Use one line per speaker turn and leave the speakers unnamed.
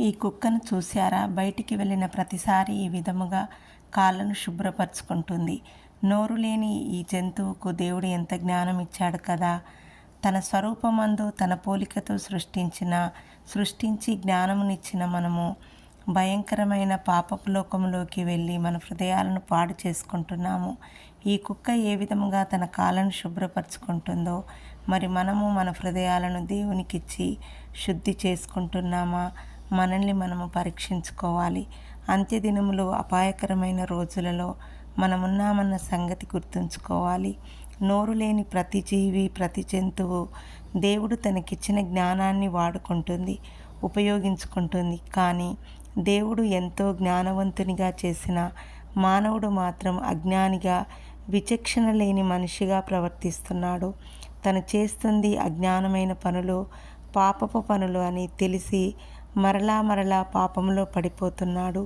ఈ కుక్కను చూశారా? బయటికి వెళ్ళిన ప్రతిసారి ఈ విధముగా కాళ్ళను శుభ్రపరచుకుంటుంది. నోరు లేని ఈ జంతువుకు దేవుడు ఎంత జ్ఞానం ఇచ్చాడు కదా? తన స్వరూపమందు తన పోలికతో సృష్టించిన సృష్టించి జ్ఞానమునిచ్చిన మనము భయంకరమైన పాపపు లోకంలోకి వెళ్ళి మన హృదయాలను పాడు చేసుకుంటున్నాము. ఈ కుక్క ఏ విధముగా తన కాళ్ళను శుభ్రపరచుకుంటుందో మరి మనము మన హృదయాలను దేవునికిచ్చి శుద్ధి చేసుకుంటున్నామా? మనల్ని మనము పరీక్షించుకోవాలి. అంత్యదినములు అపాయకరమైన రోజులలో మనమున్నామన్న సంగతి గుర్తుంచుకోవాలి. నోరు లేని ప్రతి జీవి ప్రతి జంతువు దేవుడు తనకిచ్చిన జ్ఞానాన్ని వాడుకుంటుంది ఉపయోగించుకుంటుంది. కానీ దేవుడు ఎంతో జ్ఞానవంతునిగా చేసిన మానవుడు మాత్రం అజ్ఞానిగా విచక్షణ లేని మనిషిగా ప్రవర్తిస్తున్నాడు. తను చేస్తుంది అజ్ఞానమైన పనులు పాపపు పనులు అని తెలిసి మరలా మరలా పాపంలో పడిపోతున్నాడు.